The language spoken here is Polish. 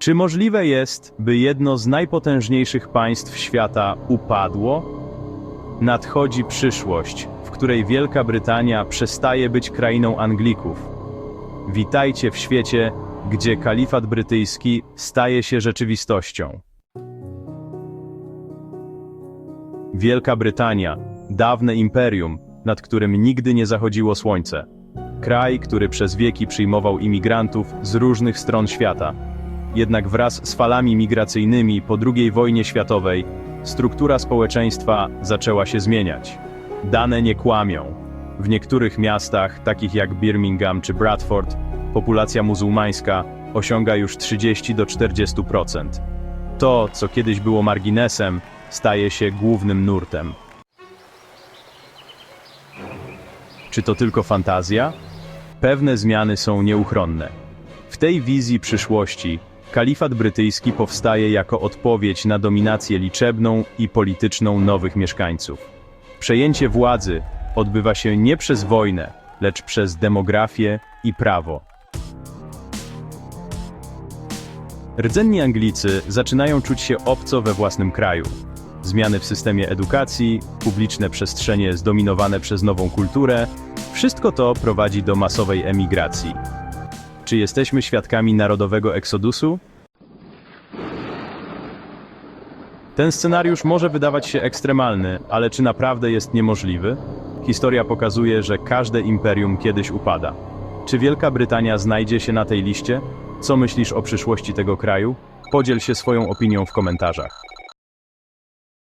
Czy możliwe jest, by jedno z najpotężniejszych państw świata upadło? Nadchodzi przyszłość, w której Wielka Brytania przestaje być krainą Anglików. Witajcie w świecie, gdzie kalifat brytyjski staje się rzeczywistością. Wielka Brytania, dawne imperium, nad którym nigdy nie zachodziło słońce. Kraj, który przez wieki przyjmował imigrantów z różnych stron świata. Jednak wraz z falami migracyjnymi po II wojnie światowej, struktura społeczeństwa zaczęła się zmieniać. Dane nie kłamią. W niektórych miastach, takich jak Birmingham czy Bradford, populacja muzułmańska osiąga już 30 do 40%. To, co kiedyś było marginesem, staje się głównym nurtem. Czy to tylko fantazja? Pewne zmiany są nieuchronne. W tej wizji przyszłości kalifat brytyjski powstaje jako odpowiedź na dominację liczebną i polityczną nowych mieszkańców. Przejęcie władzy odbywa się nie przez wojnę, lecz przez demografię i prawo. Rdzenni Anglicy zaczynają czuć się obco we własnym kraju. Zmiany w systemie edukacji, publiczne przestrzenie zdominowane przez nową kulturę, wszystko to prowadzi do masowej emigracji. Czy jesteśmy świadkami narodowego eksodusu? Ten scenariusz może wydawać się ekstremalny, ale czy naprawdę jest niemożliwy? Historia pokazuje, że każde imperium kiedyś upada. Czy Wielka Brytania znajdzie się na tej liście? Co myślisz o przyszłości tego kraju? Podziel się swoją opinią w komentarzach.